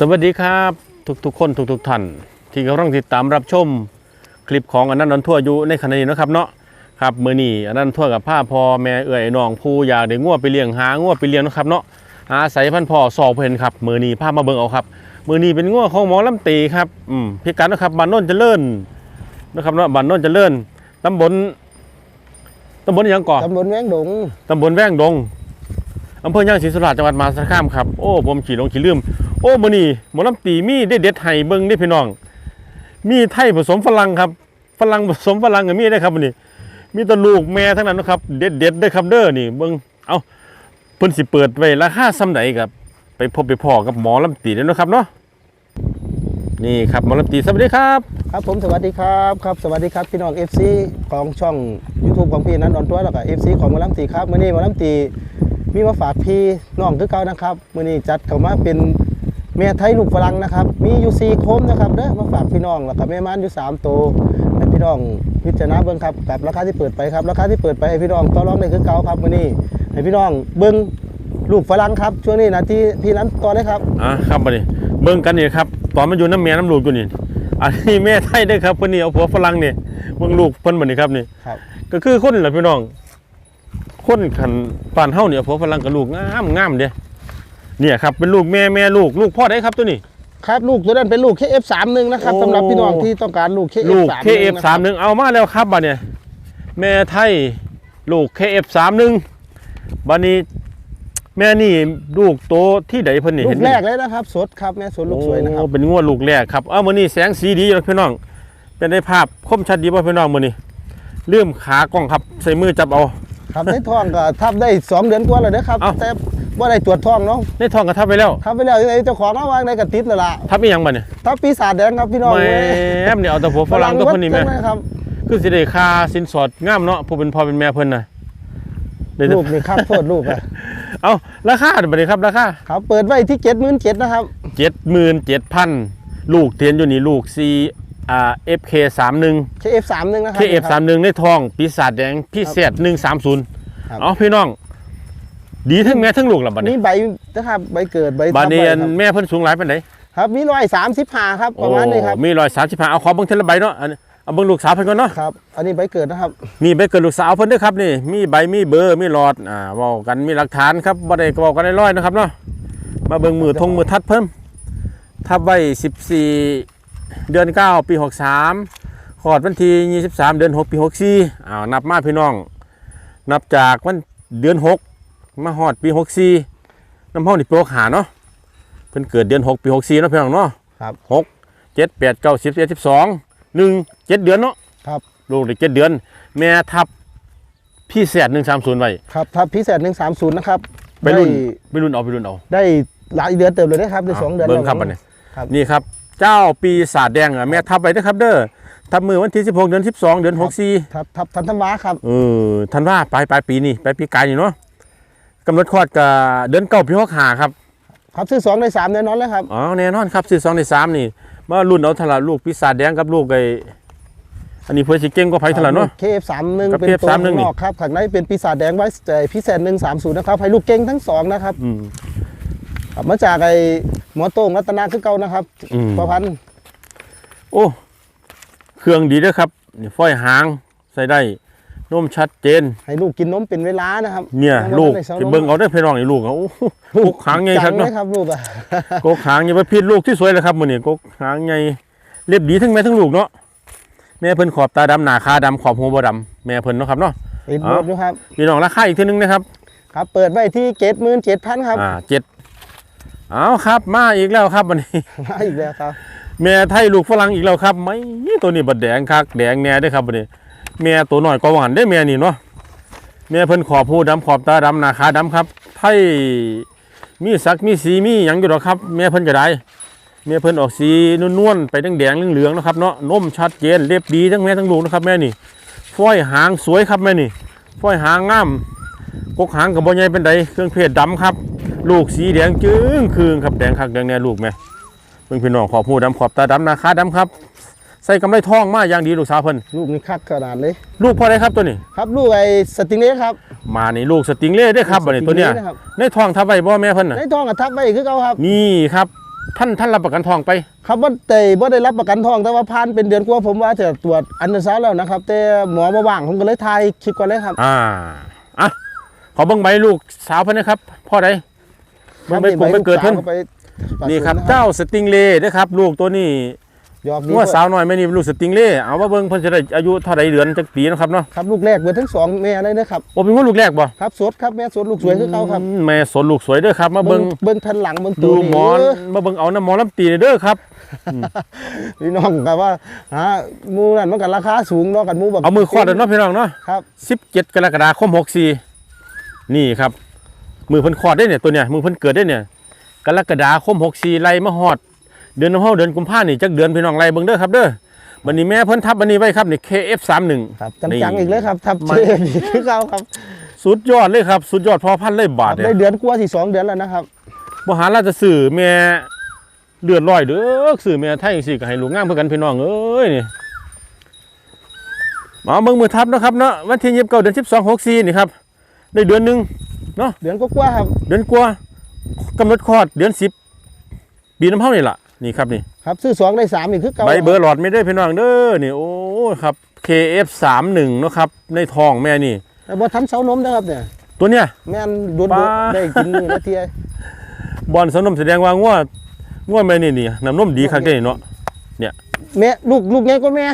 สวัสดีครับทุกๆคนทุกๆท่านที่กำลังติดตามรับชมคลิปของอนันต์นนทั่วอยู่ในขณะนี้นะครับเนาะครับมือนี้อนันต์ทั่วกับผ้าพอแม่เอื่อยน้องผู้อยากได้งัวไปเลี้ยงหางัวไปเลี้ยงนะครับเนาะอาศัยพันธุ์พ่อสอบเพิ่นครับมือนี้พามาเบิ่งเอาครับมือนี้เป็นงัวของหมอลำตีครับอืมพิกัดนะครับบ้านโนนเจริญนะครับเนาะบ้านโนนเจริญตำบลตำบลอิหยังก่อนตำบลแวงดงตำบลแว้งดงอำเภอย่างศรีสุราษฎร์จังหวัดมหาสารคามครับโอ้ผมขี่ลงขี่ลืม โอ้มือนี้หมอลำตีมีเด็ดเด็ดๆให้เบิ่งได้พี่น้อง มีไทยผสมฝรั่งครับฝรั่งผสมฝรั่งก็มีได้ครับมือนี้มีแตลูกแม่ทั้งนั้นนะครับ เด็ดเด็ดๆเด้ครับเด้อนี่เบิ่งเอ้าเพิ่นสิเปิดไว้ราคาส่ำใดครับ ไปพบไปพ่อกับหมอลำตีเด้อเนะครับเนาะนี่ครับหมอลำตีสวัสดีครับ ครับผมสวัสดีครับครับสวัสดีครับพี่น้อง FC ของช่อง YouTube ของพี่นันดอนตัวแล้วก็ FC ของหมอลำตีครับมื้อนี้หมอลำตีมีมาฝากพี่น้องคือเก่านะครับมื้อนี้จัดเข้ามาเป็น แม่ไทยลูกฝรั่งนะครับ มีอยู่4โคมนะครับเด้อมาฝากพี่น้องแล้วก็แม่ม้านอยู่3ตัวให้พี่น้องพิจารณาเบิ่งครับกับราคาที่เปิดไปครับราคาที่เปิดไปให้พี่น้องต่อรองได้คือเก่าครับมื้อนี้ให้พี่น้องเบิ่งลูกฝรั่งครับช่วงนี้นะที่พี่นั้นต่อเลยครับอะครับบัดนี้เบิ่งกันนี่ครับตอนมันอยู่น้ำแม่น้ำลูกอยู่นี่อันนี้แม่ไทยเด้อครับเพิ่นนี่เอาผัวฝรั่งนี่เบิ่งลูกเพิ่นบัดนี้ครับนี่ครับก็คือคนแหละพี่น้องคนขันปานเฮาเนี่ยผัวฝรั่งกับลูกงามงามเด้ เนี่ยครับเป็นลูกแม่แม่ลูกลูกพ่อได้ครับตัวนี้ ครับลูกตัวนั้นเป็นลูก KF31 นะครับโอ้ สำหรับพี่น้องที่ต้องการลูก KF31 ลูกนะครับ KF31 เอามาแล้วครับบัดเนี่ยแม่ไทยลูก KF31 บัดนี้ แม่นี่ลูกโตที่ใดเพิ่นนี่ลูเห็นกแรกเลยนะครับ สดครับแม่สดลูกสวยนะครับ โอ้เป็นงวดลูกแรกครับเอามื้อนี้แสงสีดีอยู่พี่น้อง เป็นได้ภาพคมชัดดีบ่พี่น้องมื้อนี้เลื่อมขากล้องครับใส่มือจับเอา ครับในท้องก็ทับได้ 2 เดือนกว่าแล้วนะครับ เอ้าแต่ ว่าได้ตรวจท้องเนาะในท้องกระทับไปแล้วทับไปแล้วยังไงเจ้าของเอาวางในกระติดแล้วล่ะทับอีหยังบัดเนี่ยทับปีศาจแดงครับพี่น้องแม่มเนี่ยเอาแต่ผัวฝรั่งตัวคนนี้แม่ฝรั่งวัดจังเลยครับ คือสิได้ค่าสินสอดงามเนาะผู้เป็นพ่อเป็นแม่เพิ่นน่ะได้แต่ลูกนี่ครับโทษลูกอะเอาราคาเดี๋ยวบัดนี้ครับราคาครับ เปิดไว้ที่77,000นะครับ77,000ลูกเทียนอยู่นี่ลูก C อ่า FK31 KF31 นะครับ KF31 ในท้องปีศาจแดงพี่เศษ130ครับเอาพี่น้อง ดีทั้งแม่ทั้งลูกล่ะบัดนี้นี่ใบนะครับใบเกิดใบบัดนี้ทัอันไว้ครับแม่เพิ่นสูงหลายปานใดครับมีร้อยสามสิบห้าครับประมาณนี้ครับโอ้มี135เอาขอเบิ่งเทละใบเนาะอันเอาเบิ่งลูกสาวเพิ่นก่อนเนาะครับอันนี้ใบเกิดนะครับมีใบเกิดลูกสาวเพิ่นด้วยครับนี่มีใบมีเบอร์มีหลอดอ่าเว้ากันมีหลักฐานครับบ่ได้ก็เว้ากันได้ร้อยนะครับเนาะมาเบิ่งมือทงมือทัดเพิ่มทับไว้14เดือน9ปี63ขอดวันที่23เดือน6ปี64อ้าวนับมาพี่น้อง นับจากวันเดือน6 มาฮอดปี64น้ำเฮานี่ปีหาเนาะเพิ่นเกิดเดือน6ปี64เนาะพี่น้องเนาะครับ6 7 8 9 10 11 12 1 7เดือนเนาะครับลูกได้เจ็ดเดือน แม่ทับพี่แสดหนึ่งสามศูนย์ไว้ครับทับพิเศษหนึ่งสามศูนย์นะครับไปรุ่นไปรุ่นเอาไปรุ่นเอาได้หลายเดือนเติมเลยนะครับได้สองเดือนเบิ้งครับแล้วอันนี้ครับนี่ครับเจ้าปีศาจแดงอะแม่ทับไว้นะครับเด้อทับมือวันที่สิบหกเดือนสิบสองเดือนหกสี่ทับทับทันธวาครับเออทันว่าปลายปลายปีนี่ปลายปีกายนี่เนาะ กำหนดคลอดกับเดือนเก้าปีหกหาครับ ครับซื้อสองในสามแน่นอนเลยครับ อ๋อแน่นอนครับสี่สองในสามนี่ มารุ่นเอาทละลูกปีศาจแดงกับลูกไอ้อันนี้เพื่อสิเก่งก็ไผ่ทละเนาะ เคฟสามหนึ่งกับเป็นตัว KF31 ข้างนี่นอกครับข้างในเป็นปีศาจแดงไว้แต่พิเศษหนึ่งสามศูนย์นะครับให้ลูกเก่งทั้งสองนะครับอืม ครับมาจากไอ้หมอโต้งรัตนาคือเก่านะครับอืม ประพันธ์โอ้ เครื่องดีเด้วยครับนี่ฝ้อยหางใส่ได้ นมชัดเจน ให้ลูกกินนมเป็นเวลานะครับ เนี่ยยังบ่ลูกทันได้สอนที่เบิ่งเอาได้อพี่น้องนี่ลูกเอาโอ้โหกกหางใหญ่ครับจังเลเนาะยครับลูกอะกกหางใหญ่ประเภทลูกที่สวยเลยครับมื้อนี้กกหางใหญ่เรียบดีทั้งแม่ทั้งลูกเนาะแม่เพิ่นขอบตาดำหน้าคาดำขอบหัวบ่ดำแม่เพิ่นเนาะครับเนาะติดอ๋อรถอยู่ครับพี่น้องราคาอีกทีนึงนะครับ ครับเปิดไว้ที่เจ็ดหมื่นเจ็ดพันครับอ่าเจ็ดเอาครับมาอีกแล้วครับวันนี้มาอีกแล้วครับ แม่ไทยลูกฝรั่งอีกแล้วครับไม่ตัวนี้บัดแดงคักแดงแน่เด้อครับวันนี้ แม่ตัวหน้อยกว่าหวานได้อแม่นี่เนาะแม่เพิ่นขอบผู้ดำขอบตาดำหนาขาดำครับไทยมีสักมีสีมีหยังอยู่หรอครับแม่เพิ่นก็ได้แม่เพิ่นออกสีนวลๆไปตั้งแดงเหลืองๆนะครับเนาะนมชัดเจนเรียบดีทั้งแม่ทั้งลูกนะครับแม่นี่ฝ้อยหางสวยครับแม่นี่ฝ้อยหางงามกกหางกับบ่ใหญ่เป็นใดเครื่องเพศดำครับ ลูกสีแดงจึ้งคืงครับแดงคักแดงแน่ลูกแม่เพิ่งพี่น้องขอบผู้ดำขอบตาดำนาคาดำครับ ใส่กำไรทองมาอย่างดีลูกสาวเพิ่นลูกนี่คักขนาดเลย ลูกพ่อได้ครับตัวนี้ครับลูกไอ้สติงเล่ครับ มานี่ลูกสติงเล่ได้อครับบัดนี้ตัวเนี้ยสติงล่ะครับ ในท้องทับไว้บ่แม่เพิ่นน่ะในท้องกับทับไว้คือเขาครับ นี่ครับท่านท่านรับประกันทองไป ครับว่าแต่บ่ได้รับประกันทองแต่ว่าผ่านเป็นเดือนกว่าผมว่าจะตรวจอันเดอร์ซาวด์แล้วนะครับ แต่หมอมาว่างผมก็เลยถ่ายคลิปก่อนเลยครับอ่าอะขอเบิ่งใบลูกสาวเพิ่นนะครับพ่อใดเบิ่งใบปลูกไปเกิดเพิ่นไปนี่ครับ เจ้าสติงเลย์นะครับ ลูกตัวนี้ห ยอกดีงัวสาวน้อยแม่นี่เป็นลูกสติงเลย์เอาว่าเบิ่งเพิ่นจะได้อายุเท่าใดเดือนจักปีนะครับเนาะครับลูกแรกเบิดทั้งสองแม่เลยนะครับโอ้เป็นงัวลูกแรกบ่ครับสดครับแม่สดลูกสวยคือเขาครับอืมแม่สนลูกสวยเด้อครับมาเบิ่งเบิ่งแผ่นหลังเบิ่งตัดูวนี่หมอนมาเบิ่งเอาน้ำหมอลำตีเด้อครับพี่น้องครับว่าหาหมูนั่นมันก็ราคาสูงเนาะกันหมูแบบเอามือควอดเด้อเนาะพี่น้องเนาะครับ17กรกฎาคม64นี่ครับมือเพิ่นคลอดได้เนี่ยตัวเนี่ยมือเพิ่นเกิดได้เนี่ยกรกฎาคม64ไล่มาฮอด เดือนน้ำเฮาเดือนกุมภาพันธ์นี่จักเดือนพี่น้องไล่เบิ่งเด้อครับเด้อบัดนี้แม่เพิ่นทับบัดนี้ไว้ครับนี่ KF31 ครับจังๆอีกเลยครับทับไม่เชื่อนี่คือเขาครับ สุดยอดเลยครับ สุดยอดพอพันธุ์เลยบาทได้เนี่ยเดือนกว่าที่สองเดือนแล้วนะครับบ่หาราชสื่อแม่เลือดลอยเด้อสื่อแม่ไทยจังซี่ก็ให้ลูกงามเพื่อกันพี่น้องเอ้ยนี่มาเบิ่งมือทับเนาะครับเนาะวันที่29เดือน12 64นี่ครับได้เดือนหนึงเดือนกว่าๆครับ เดือนกว่ากำหนดคลอดเดือน10ปีน้ำเฮานี่ล่ะ นี่ครับนี่ครับซื้อสองได้สามอีกคือเก่าใบเบอร์หลอดไม่ได้พี่น้องเด้อนี่โอ้ครับ KF31 เนาะครับในท้องแม่นี่แต่บ่ทันเสานมนะครับเนี่ยตัวเนี้ยแม่นโดนปลาได้กินมื้อละเทียบอลสนมแสดงว่างัวงัวแม่นี่นี่น้ำนมดีคักเด้เนาะแม่ลูกลูกใหญ่กว่าแม่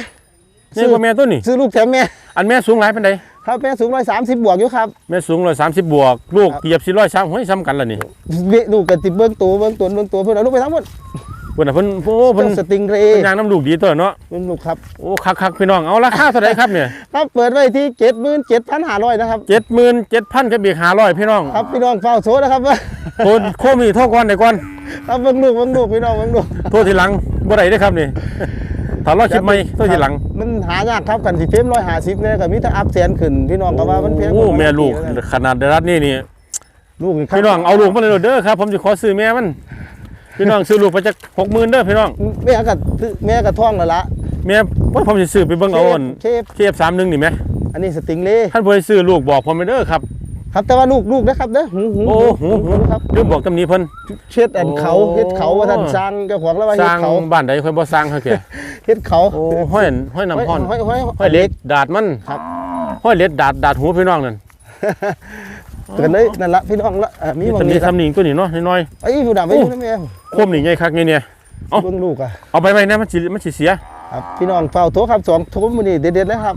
นี่กว่าแม่ตัวนี้ซื้อลูกแถมแม่อันแม่สูงหลายปานใดครับแม่สูง130บวกอยู่ครับแม่สูง130บวกลูกครับเหยียบ400ซ้ำห้ยซ้ำกันล่ะนี่เวลูกก็ติเบิ่งตัวเบิ่งตัวเบิ่งตัวเพิ่นเอาลูกไปทั้งหมด เพิ่นน่ะเพิ่นโอ้เพิ่นเจ้าสติงเรเพิ่นย์ย่างน้ำลูกดีตัวเนาะเป็นลูกครับ โอ้คักๆพี่น้องเอาราคาเท่าไหร่ครับเนี่ยครับเปิดไว้ที่77,500นะครับ77,000กับอีก500พี่น้องครับพี่น้องเฝ้าโซนะครับว่าโทรโคมนี่โทรก่อนได้ก่อนครับเบิ่งลูกเบิ่งลูกพี่น้องเบิ่งลูกโทรทีหลังบ่ได้เด้อครับนี่ถ้ารอคลิปใหม่โทรทีหลังมันหายากครับกันสิเฟรม150เนี่ยก็มีแต่อัพแสนขึ้นพี่น้องก็ว่ามันเพียงโอ้แม่ลูกขนาดได้รัดนี่นี่ลูกนี่ครับพี่น้องเอาลูกมาเลยเด้อครับผมจะขอซื้อแม่มัน พี่น้องซื้อลูกไปจัก60,000เด้อพี่น้อง แม่ก็ซื้อแม่ก็ท้องแล้วล่ะแม่ว่าผมสิซื้อไปเบิ่งเอาอันเคฟ KF31 นี่แหมอันนี้สติงเล่ท่านบ่ให้ซื้อลูกบอกผมไปเด้อครับ ครับแต่ว่าลูกลูกนะครับเด้อหูหูโอ้โหครับลืมบอกตำหนี้เพิ่นเช็ดอันเขาโอ้เฮ็ดเขาว่าท่านสร้างเจ้าของแล้วว่าสเฮ็ร้าดงเขาบ้านใดค่อยบ่สร้างเขาแกเฮ็ดเขาโอ้ห้อยห้อยน้ำห้อนห้อยห้อยห้อยเหล็กดาดมันครับห้อยเหล็กดาดดาดหูพี่น้องนั่นเกิดเลยนั่นละพี่น้องละอะมีนี่บางตำหนี้นี้ครับทำหนี้ตัวนี้เนาะน้อยไอ้ยผู้ดำไอ้โอ้ผู้ดำแม่ๆโคมนี่ใหญ่คักนี่เนี่ยเอ้าเบิ่งลูกอะเอาไปไว้นะมันสิมันสิเสียครับพี่น้องเฝ้าโทรครับสองโทรมื้อนี้เด็ดๆเลยครับ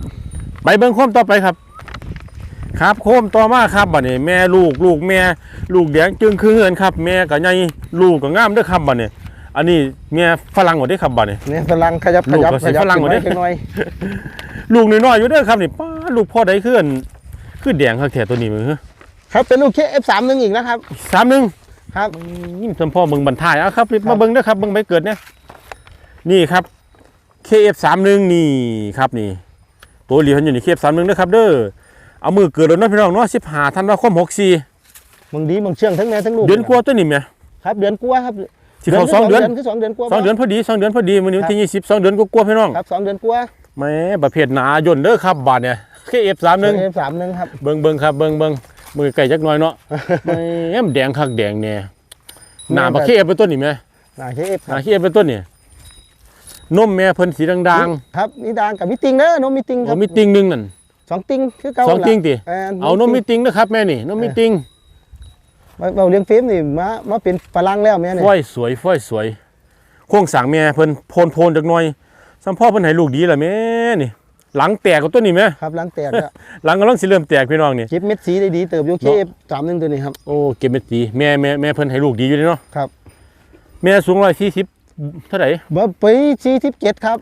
ไปเบิ่งโคมต่อไปครับ ครับโคมต่อมาครับบัดนี้แม่ลูกลูกแม่ลูกแดงจึงคือเฮือนครับ แม่ก็ใหญ่ลูกก็งามเด้อครับบัดนี้อันนี้แม่ฝรั่งหมดเด้อครับบัดนี้เนี่ยฝรั่งขยับลูขกยับก็ขสิยับฝรั่งหมดเด้ขึ้นหน่อยลูกน้อยๆอยู่เด้อครับนี่ป้าลูกพ่อใดคืออันคือแดงคักแท้ตัวนี้มือ ครับเป็นลูก KF31 อีกนะครับสามหนึ่งครับยิ้มสมพ่อเบิ่งบรรทายเอาครับมาเบิ่งเด้อครับเบิ่งใบเกิดเนี่ยนี่ครับ KF31 นี่ครับนี่ตัวเหลียวอยู่นี่ KF31 เด้อครับเด้อเอามือเกิดแล้วเนาะพี่น้องเนาะ15ธันวาคม64มึงดีมึงเชื่องทั้งแม่ทั้งลูกเดือนกว่าตัวนี้แหม่ครับเดือนกว่าครับสิเข้าสองเดือนคือสองเดือนกว่าสองเดือนพอดีสองเดือนพอดีมื้อนี้วันที่20สองเดือนกว่าๆพี่น้องครับสองเดือนกว่าแหม่ประเภทหนายนเด้อครับบาดเนี่ย KF31 KF31 ครับเบิ่งเบิ่งครับเบิ่งเบิ่ง มือไก่จักหน่อยเนาะ แม่มแดงคักแดงแน่หน้าบักเคเป็นต้นนี่แม่น่า KF หน้าเคเป็นต้นนี่นมแม่เพิ่นสีด่างครับมีดางกับมีติงเด้อนมมีติงๆครัเอาบมีติ่งหนึงนั่นสองติงคือเก่าสองติ่งติแม่นเอานมมีติ่งนะครับแม่นี่นมมีติ่งมาเอาเลี้ยงฟิล์มนี่มามาเป็นฝรั่งแล้วแม่เนี่ยฝ้อยสวยฝ้อยสวยโครงสร้างแม่เพิ่นโพนโพนจักหน่อยสัมพ่อเพิ่นให้ลูกดีล่ะแม่นี่ หลังแตกกับต้นนี่แม่ครับหลังแตกแล้วหลังกำลังสิเริ่มแตกพี่น้องนี่เก็บเม็ดสีได้ดีเติบอยู่เนาะ KF31 ตัวนี้ครับโอ้เก็บเม็ดดีแม่แม่แม่เพิ่นให้ลูกดีอยู่เดะเนาะครับแม่สูง140เท่าไหร่เบอร์ปี47ครับ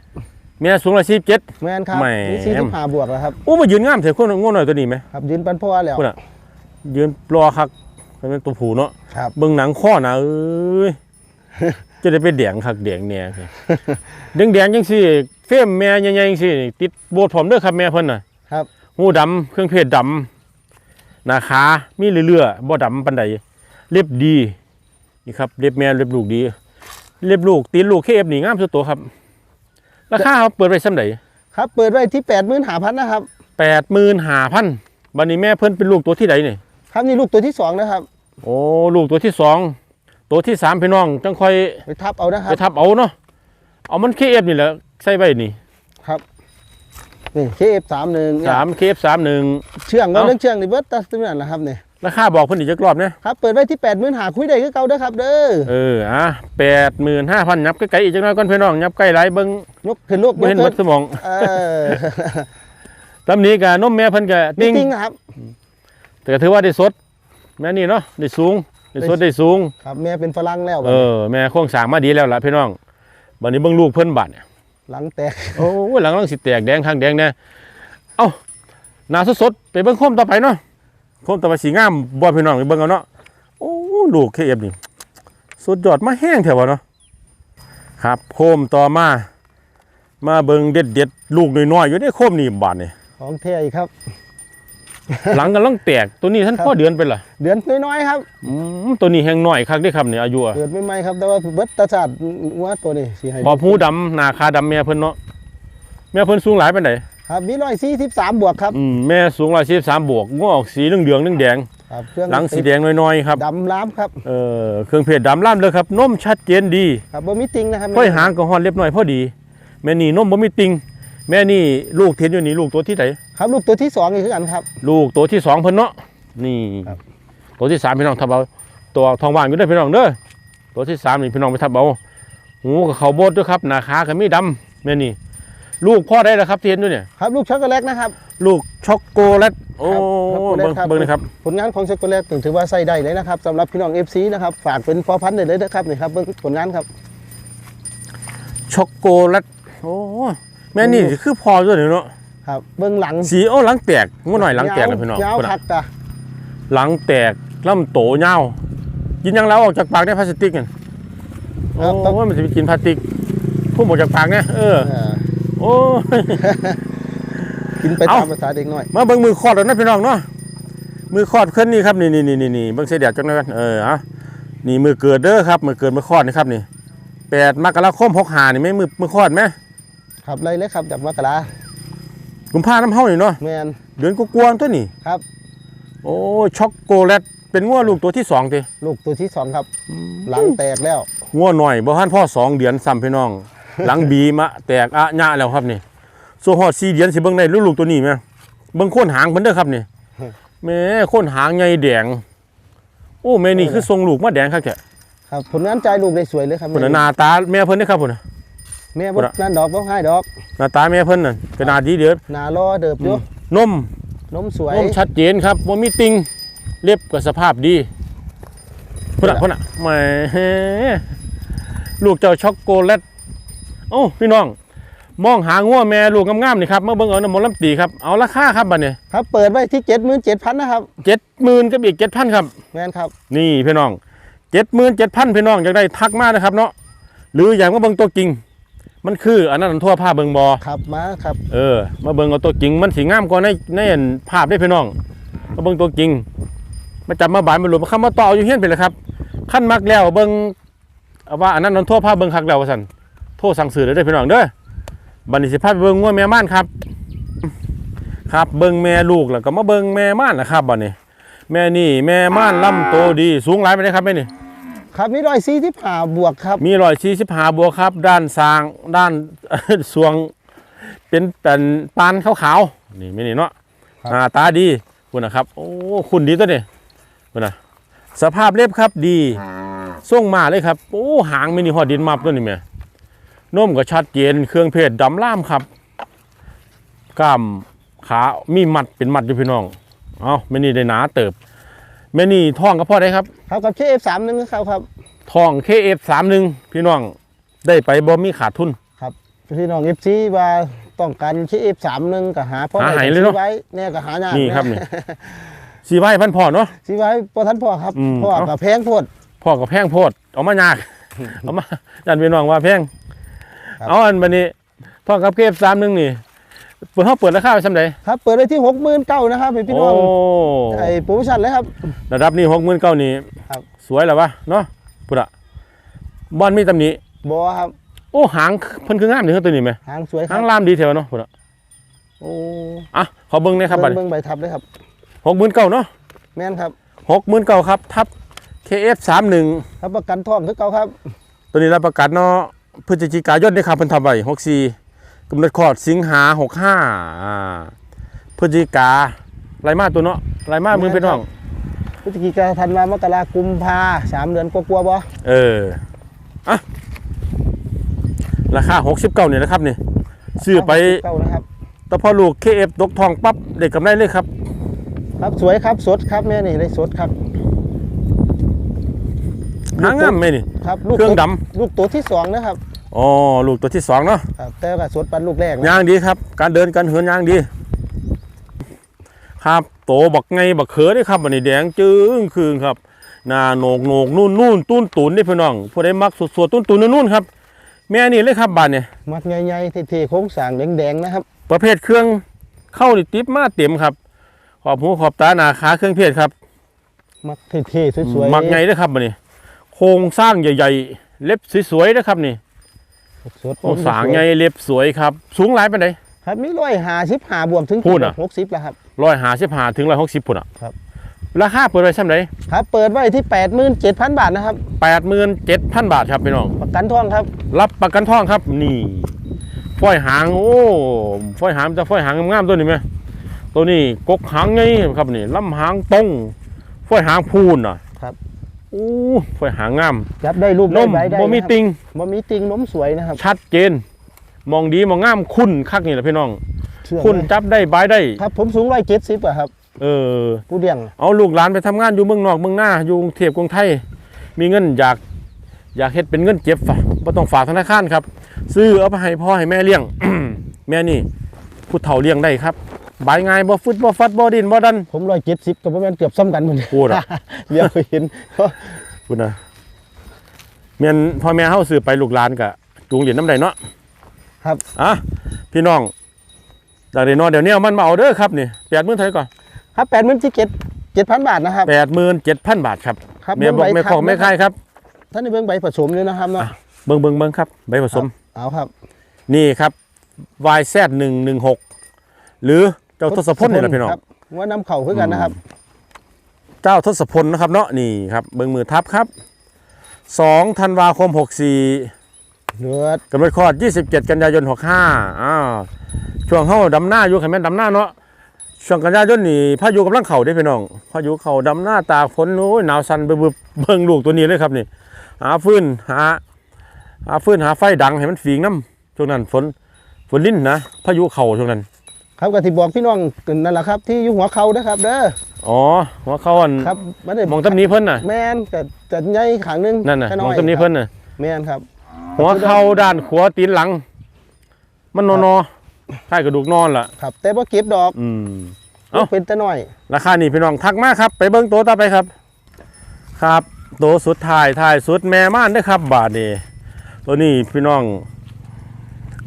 แม่สูง147แม่นครับแหมนี่45บวกแล้วครับโอ้มายืนงามเถอะคนง่วงหน่อยตัวนี้ไหมครับยืนปันพ่อแล้วพุ่นน่ะยืนรอคักเป็นตัวผูเนาะครับเบิ่งหนังข้อหนะเอ้ย จะได้ไปแดงคักแดงแหน่คือแดงแดงๆจังซี่เฟรมแม่ใหญ่ๆจังซี่นี่ติดโบสถ์ผมเด้อครับแม่เพิ่นน่ะครับหูดำเครื่องเพศดำหน้าขามีเรื่อยๆบ่ดำปานใดเล็บดีนี่ครับเล็บแม่เล็บลูกดี เล็บลูกตีนลูกเคเอฟนี่งามสุดตัวครับ ราคาเขาเปิดไว้ส่ำใดครับ เปิดไว้ที่85,000นะครับ85,000บัดนี้แม่เพิ่นเป็นลูกตัวที่ใดนี่ครับนี่ลูกตัวที่สองนะครับ โอ้ลูกตัวที่สองโต ตัวที่สามพี่น้องจังค่อยไปทับเอานะครัไปบทับเอาเนาะเอามันเคเอฟนี่แหละใส่ไว้นี่ครับนี่เคเอฟสามหนึ่งสามเคฟสามหนึ่งเชื่องว่าเอ้าเรื่องเชื่องนี่เบิร์ตตัสนั่นแหละครับนี่ราคาบอกเพิ่นอีกจักรอบเนี่ยครับเปิดไว้ที่แปดหมื่นหาคุยได้ก็เก่าเด้อครับ เด้อเอออะแปดหมื่นห้าพันยับใกล้ๆอีกจังน้อยก่อนพี่น้องยับใกล้หลายเบิ่งยกขึ้นลูกบ่เห็นหมขึ้ดสมองเออตำนี้ก็นมแม่เพิ่นก็จติ้งริงๆนะครับแต่ก็ถือว่าได้สดแม่นี่เนาะได้สูง ได้สดได้สูง ครับแม่เป็นฝรั่งแล้วเออแม่โครงสร้างมาดีแล้วล่ะพี่น้องบัดนี้เบิ่งลูกเพิ่นบัดเนี่ยหลังแตกโอ้ยหลังลังสิแตกแดงข้างแดงแน่เอ้าหน้าสดๆไปเบิ่งโคมต่อไปเนาะโคมต่อไปสีงามบ่พี่น้องไปเบิ่งเอาเนาะโอ้ลูกเคเอฟนี่สุดยอดมาแห้งแถวะเนาะครับโคมต่อมา มาเบิ่งเด็ดเด็ดๆลูกน้อยๆอยู่ในโคมนี่บาดนี่ของเท่อีกครับ หลังกำลังแตกตัวนี้ท่านพ่อเดือนไปล่ะเดือนน้อยๆครับอืมตัวนี้แห้งน้อยคักเด้ครับเนี่ยอายุอะเดือนไม่ไม่ๆครับแต่ว่าเบิร์ตตาชาติว่าตัวนี้สีให้ขอบหูดำหน้าคาดำแม่เพิ่นเนาะแม่เพิ่นสูงหลายปานใดครับมีร้อยสี่สิบสามบวกครับอืมแม่สูง143บวกงอกสีเหลืองๆแดงครับเครื่องๆหลังสีแดงน้อยๆครับดำล้ำครับเอ่อเครื่องเพชรดำล่ามเลยครับนมชัดเจนดีครับบ่มีติงนะครับค่อยหางก็ฮอนเรียบน้อยพอดีแม่นี่นมบ่มีติง แม่นี่ลูกเทียนอยู่นี่ลูกตัวที่ไหนครับ ลูกตัวที่สองอีกคือกันครับ ลูกตัวที่สองเพิ่นเนาะนี่ครับตัวที่สามพี่น้องทับเอาตัวทองว่างอยู่เด้อพี่น้องเด้อตัวที่สามนี่พี่น้องไปทับเอาหูกับเขาโบดด้วยครับหน้าขาก็มีดำแม่นี่ลูกพ่อได้แล้วครับเทียนด้วยเนี่ยครับลูกช็อกโกแลตนะครับ ลูกช็อกโกแลตโอ้ครับช็อกโกแลตเบิ่งครับเบิ่งนะครับผลงานของช็อกโกแลตถือว่าใส่ได้เลยนะครับสำหรับพี่น้อง FC นะครับฝากเป็นพอพันธุ์ได้เลยนะครับนี่ครับเบิ่งผลงานครับช็อกโกแลตโอ้ แม่นี่คือพอด้วยเนาะครับเบิ่งหลังสีโอ้หลังแตกงวหน่อยหลังแตกนะพี่น้องยาวพุ่นน่ะคักตาหลังแตกลำโตเงาวกินยังแล้วออกจากปากได้พลาสติกกันโอ้ยมันจะไปกินพลาสติกพุ่มออกจากปากเนี่ยเออเออโอ้ยกินไปเอ้าตามภาษาเด็กน้อยมาเบิ่งมือคอดแล้วนะพี่น้องเนาะมือคอดขึ้นนี่ครับนี่นี่นี่นี่นี่เบิ่งเสียเดียดจังเลยกันเอออะนี่มือเกิดเด้อครับมือเกิดมือคอดนี่ครับนี่แปดมกราคมหกหานี่ไหม่มือมือคอดไหม ครับไล่เลยครับจากมกรากุมภาน้ำเฮานี่เนาะแมนเดือนกวนๆตัวนี่ครับ โอ้ยช็อกโกแลตเป็นงัวลูกตัวที่สองทีลูกตัวที่สองครับ หลังแตกแล้วงัวหน่อยบ่ทันพ่อสองเดือนซ้ำพี่น้อง หลังบีมะแตกอะญะแล้วครับนี่โซฮอดสี่เดือนสิเบิ่งได้ลูกๆตัวนี้ไหมเบิ่งโคนหางเพิ่นเด้อครับนี่แม่โคนหางใหญ่แดง โอ้แม่นี่คือทรงลูกมาแดงครับแกครับผลงานใจลูกได้สวยเลยครับพุ่นน่ะหน้าตาแม่เพิ่นเด้อครับพุ่นน่ะ แม่พุ่บ่นน่ะนั่นดอกบ่ให้ดอกหน้าตาแม่เพิ่นน่ะกระดาษดีเด้อหน้ารอเดิบอยู่นมนมสวยนมชัดเจนครับบ่มีติงเล็บก็สภาพดีพุ่นน่ะพุ่นน่ะแหมลูกเจ้าช็อกโกแลตโอ้พี่น้อง มองหางัวแม่ลูกงามๆนี่ครับมาเบิ่งเอาน้ำมนต์ลำตีครับเอาราคาครับบัดนี้ครับเปิดไว้ที่77,000นะครับเจ็ดหมื่นกับอีกเจ็ดพันครับแม่นครับ นี่พี่น้องเจ็ดหมื่นเจ็ดพันพี่น้องอยากได้ทักมานะครับเนาะหรืออยากมาเบิ่งตัวจริง มันคืออันนั้นอันทั่วผ้าเบิ่งบอครับมาครับเออมาเบิ่งเอาตัวจริงมันสีงามกว่าในในอันภาพได้พี่น้องมาเบิ่งตัวจริงมาจับมาบานมาหลุดมาคำมาต่ออยู่เฮียนไปเลยครับขั้นมักแล้วเบิ่งเอาว่าอันนั้นอันทั่วผ้าเบิ่งคักแล้วว่าซั่นโทษสั่งสื่อเลยเด้อพี่น้องเด้อบัดนี้สิพาไปเบิ่งงัวแม่ม่านครับครับเบิ่งแม่ลูกแล้วก็มาเบิ่งแม่ม่านนะครับบัดนี้แม่นี่แม่ม่านลำโตดีสูงหลายไปเลยครับแม่นี่ ครับมี145บวกครับ มีรอยชี้สิบหาบัวครับ ด้านสางด้านสวง เป็นเป็นปานขาวๆนี่ไม่นี่เนาะครับหน้าตาดีคุณนะครับ โอ้คุณดีตัวนี้คุณนะสภาพเล็บครับดีส่งมาเลยครับโอ้หางไม่นี่หอดดินมับตัวนี้แม่นมก็ชัดเจนเครื่องเพศดำล่ามครับกล้ามขามีมัดเป็นมัดอยู่พี่น้อง เอาไม่นี่ได้หนาเติบ แม่นี่ท้องก็พอได้ครับครับกับ KF31 ครับครับทอง KF31 พี่น้องได้ไปบ่มีขาดทุนพี่น้อง FC ว่าต้องการ KF31 ก็หาพ่อหาได้ให้ก็เลยเนอะซื้อไว้แน่ก็หายากนี่ครับนี่สีไว้พันพ่อเนาะซื้อไว้บ่ทันพ่อครับอืมพ่อเอ้าก็แพงโพดพ่อกับแพงโพดเอามายากเอามายันพี่น้องว่าแพงครับเอาอันบันนี้ทองกับ KF31 นี่ เปิดเฮาเปิดราคาไว้ซำใดครับเปิดไว้ที่69,000นะครับให้พี่โอ้น้องไอ้โปรโมชั่นเลยครับระดับนี้69,000นี่ครับสวยแล้ววะเนาะพุ่นอะบอลมีตำหนิบ่ครับโอ้หางเพิ่นคืองามนี่คือตัวนี้แหมหางสวยคหารับงลามดีแถวเนาะพุ่นอะโอ้อะขอเบิ่งหนะครับบัดเบิ่งใบทับเลยครับ69,000เนาะแม่นครับหกหมื่นเก้าครับทับ KF 31ครับประกันท้องคือเก่าครับ ตัวนี้รับประกันเนาะพฤศจิกายนได้ครับเพิ่นทำไว้64กำหนดคลอดสิงหา65อ่าพฤศจิกาไรมาตัวเนาะไรมามึงเป็นน้องพฤศจิกาธันวามกรากุมภาสามเดือนกว่าๆบ่เอออะราคา69เนี่ยนะครับนี่ซื้อไปเก่านะครับแต่พอลูก KF ตกทองปั๊บได้กำไรเลยครับ ครับสวยครับสดครับแม่นี่ได้สดครับหางามไหมนี่ครับลูกเครื่องตัวดลูกตัวที่สองนะครับ อ๋อลูกตัวที่สองเนาะครับแต่ว่าสดปันลูกแรกนะย่างดีครับ การเดินการเหินย่างดี ครับ โตบักไงบักเขือได้ครับอันนี้แดงจึ้งคืนครับหน้าโหนกโหนกนู่นนู่นตุ้นตุนนี่พี่น้องผู้ใดมักสดสดตุ้นตุนนู่นๆครับ แม่นี่เลยครับบ้านเนี่ยมัดใหญ่ๆเท่ๆโค้งสร้างแดงๆนะครับ ประเภทเครื่องเข้านี่ติบมาเต็มครับ ขอบหูขอบตาหน้าขาเครื่องเพศครับ มักเท่ๆสวยๆมักไงเด้อครับบัดนี้โครงสร้างใหญ่ ๆ เล็บสวยๆนะครับนี่ สดโอ้สางไงเล็บสวยครับ สูงหลายปานใดครับมีร้อยหาสิบหาบวมถึงพูดอะหกสิบแล้วครับร้อยหาสิบห้าถึงร้อยหกสิบปุ่นอะครับราคาเปิดไว้ช่ำไหนครับเปิดไว้ที่แปดหมื่นเจ็ดพันบาทนะครับแปดหมื่นเจ็ดพันบาทครับพี่น้องประกันท่องครับ รับประกันท่องครับ นี่ฝ้อยหางโอ้ฝ้อยหางจะฝ้อยหางงามๆตัวนี้ไหมตัวนี้กกหางไงครับนี่ลำหางตรงฝ้อยหางพูนอะครับโอ้ฝ้อยหางงามจับได้รูปนได้มใบได้บ่มีนะครับติงบ่มีติงนมสวยนะครับ ชัดเจน มองดีมองงามคุณคักนี่แหละพี่น้องเชื่อคุณไหมจับได้บายได้ ครับ ผมสูงร้อยเจ็ดสิบอะครับ เออผู้เดียง เอาลูกหลานไปทำงานอยู่เมืองนอกเมืองหน้าอยู่กรุงเทพกรุงไทย มีเงินอยากอยากเฮ็ดเป็นเงินเก็บฝากบ่ต้องฝากธนาคารครับ ซื้อเอาไปให้พ่อให้แม่เลี้ยง แม่นี่ผู้เฒ่าเลี้ยงได้ครับ บายง่ายบ่ฟึดบ่ฟัดบ่ดินบ่ดันผมร้อยเจ็ดสิบกับประมาณเกือบซ้ำกันหมดพูดอะเดี๋ยวเห็นพูดนะแม่นพ่อแม่เฮาซื้อไปลูกหลานก็จูงเหรียญน้ำใดเนาะครับอะพี่น้องอยากได้นอนเดี๋ยวนี้เอามันมาเอาเด้อครับนี่80,000เท่าไหร่ก่อนครับแปดหมื่นที่เจ็ดเจ็ดพันบาทนะครับ87,000บาทครับครับแม่บอกเงใแม่ของแม่ค่ายครับท่านในเบื้องใบผสมเลยนะครับเนาะอะเบิ่งเบิ่งเบิ่งครับใบผสมเอาครับ นี่ครับ YZ 1 1 6หรือเจ้าทศพลนี่แหละพี่น้องครับว่านำเข่าคือกันนะครับ เจ้าทศพลนะครับเนาะนี่ครับเบิ่งมือทับครับ2ธันวาคม64เนื้อกำหนดคลอด27กันยายน65อ้าวช่วงเฮาดำหน้าอยู่ขันแม่นดำหน้าเนาะช่วงกันยายนนี่พายุกำลังเข้าเด้พี่น้องพายุเข้าดำหน้าตากฝนโอ้ยหนาวสั่นเบิ่งเบิ่งลูกตัวนี้เลยครับนี่หาฟืนหาหาฟืนหาไฟดังให้มันฝีงน้ำช่วงนั้นฝนฝนลิ้นนะพายุเข้าช่วงนั้น ครับก็ที่บอกพี่น้องนั่นแหละครับ ที่อยู่หัวเขานะครับ เด้ออ๋อหัวเขาอันครับไม่ได้มองตำหนี้เพิ่นน่ะแมนแต่แต่ใหญ่ขางหนึงนั่นน่ะแค่มองตำหนี้เพิ่นน่ะแมนครับ หัวเข่าด้านขวาตีนหลัง มันนอนอใช่กระดูกนอนล่ะครับ แต่ว่าเก็บดอก อืมเอ้าเป็นแต่น้อย ราคานี่พี่น้องทักมาครับ ไปเบิ้งตัวต่อไปครับ ครับตัวสุดท้ายท้ายสุดแม่ม่านเด้อครับ บาทนี่ตัวนี้พี่น้อง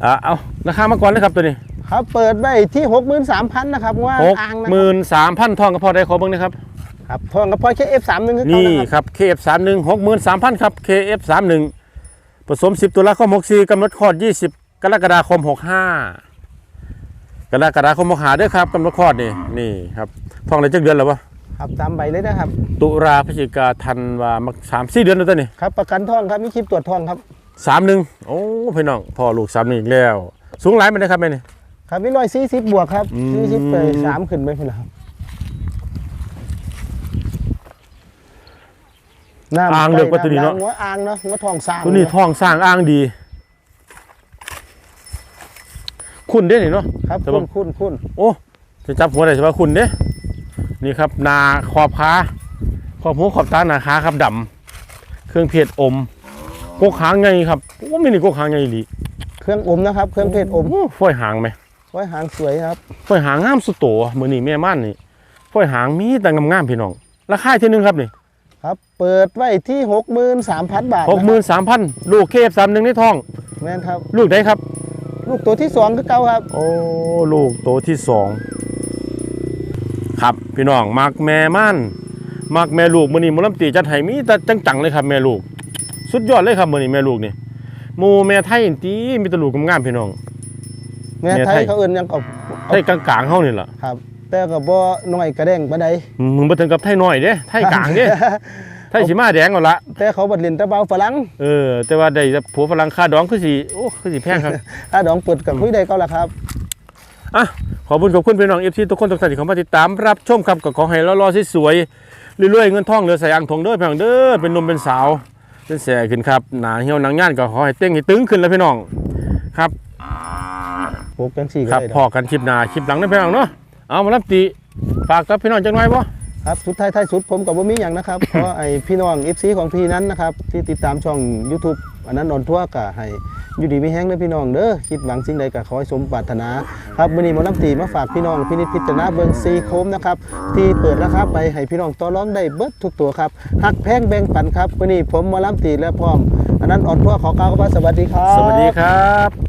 อะเอาราคามาก่อนเลยครับตัวนี้ ครับเปิดไว้ที่หกหมื่นสามพันนะครับว่าหกอ่างนะหมื่นสามพันทองก็พอได้ขอเบิ้งนะครับ ครับทองกับพอแค่เอฟสามหนึ่งคือเขานี่นะครับครับ KF 3 1 6 3 0 0 0ครับ KF 3 1ผสม10ตุลาคม64กำหนดคลอด20กรกฎาคม65กรกฎาคม65เด้อครับกำหนดคลอดนี่นี่ครับท้องอะไรจักเดือนแล้ววะครับตามใบเลยนะครับ ตุลาพฤศจิกาธันวามักสามสี่เดือนแล้วตัวนี้ครับประกันทองครับมีคลิปตรวจทองครับสามหนึ่งโอ้พี่น้องพ่อลูกสามหนึ่งอีกแล้ว สูงหลายมันนะครับแม่นี่ ครับมีร้อยสี่สิบบวกครับอืม สี่สิบไปสามขึ้นไปพุ่นนะครับน้ำอ่างเลือกว่าตัวนี้เนาะำหัวอ่างเนาะหัวทองสามตัวนี้ท้องสร้างอ้างดี คุณเด้นี่เนาะ ครับแต่ว่าคุ้นคุ้นคุ้นโอ้จะจับหัวได้ใช่ปะคุณเด้นี่ครับหนาขอบขาขอบหัวขอบตาหนาขาครับดำเครื่องเพชรอมกกหางไงครับโอ้ไม่นี่กกหางไงดีเครื่องอมนะครับ เครื่องเพชรอมโอ้ฝ้อยหางไหม ไว้หางสวยครับฝ้อยหางงามสุดโตมือนี่แม่ม่านนี่ฝ้อยหางมีแต่งามๆพี่น้อง ราคาที่หนึงครับนี่ครับ เปิดไว้ที่หกหมื่นสามพันบาทหกหมื่นสามพันลูกเคฟสามหนึ่งในท้องแม่นครับ ลูกได้ครับ ลูกตัวที่สองคือเก่าครับ โอ้ลูกโตที่สองครับพี่น้องมักแม่ม่านมักแม่ลูกมือนี้หมอลำตีจัดให้มีแต่จังๆเลยครับแม่ลูก สุดยอดเลยครับมือนี้แม่ลูกนี่หมูแม่ไทยนี่ตีมีแตลูกงามๆพี่น้อง แม่แม่ไทไทยยเขาเอื่นหยังกับไทยกลางๆเฮานี่ล่ะครับ แต่กับบ่น้อยกระแดงปานใดมึงบ่ถึงกับไทยน้อยเด้ไทยกลางเด้ไทยสีมาแดงเอาละแต่เขาบัดเล่นแตะเบาฝรั่งเออแต่ว่าได้ผัวฝรั่งค่าดองคือสิโอ้คือสิแพงครับถ้าดองเปิดกับคุยได้ก็ละครับอะขอบคุณขอบคุณพี่น้องเอฟซีทุกคนทุกท่านที่เข้ามาติดตามรับชมครับก็ขอให้รอๆสวยๆเรื่อยๆเงินทองเหลือใส่อ่างทองเด้อพี่น้องเด้อเป็นหนมเป็นสาวเป็นแสขึ้นครับหนาเหี่ยวหนังย่านก็ขอให้เต้งให้ตึงขึ้นแล้วพี่น้องครับ ปลูกจังสี่ก็ครับได้ดพอกอกันคลิปหน้าคลิปหลังนะพี่น้องเนาะเอามารับตีฝากกับพี่น้องจังหน่อยบ่ครับสุดท้ายท้ายสุดผมกับบ่มีอย่างนะครับ เพราะไอ้พี่น้อง FC ของพี่นั้นนะครับที่ติดตามช่อง YouTube อันนั้นนอนทั่วก็ให้อยู่ดีมีแห้งเด้อพี่น้องเด้อคิดหวังสิ่งใดก็ขอให้สมปรารถนาครับมื้อนี้หมอลำตีมาฝากพี่น้องพินิจพิจารณาเบิ่งซีโคมนะครับที่เปิดราคาไปให้พี่น้องต่อรองได้เบิดทุกตัวครับหักแพงแบ่งปันครับมื้อนี้ผมหมอลำตีและพร้อมอันนั้นอ่อนทั่วขอกล่าวคำว่าสวัสดีครับ สวัสดีครับ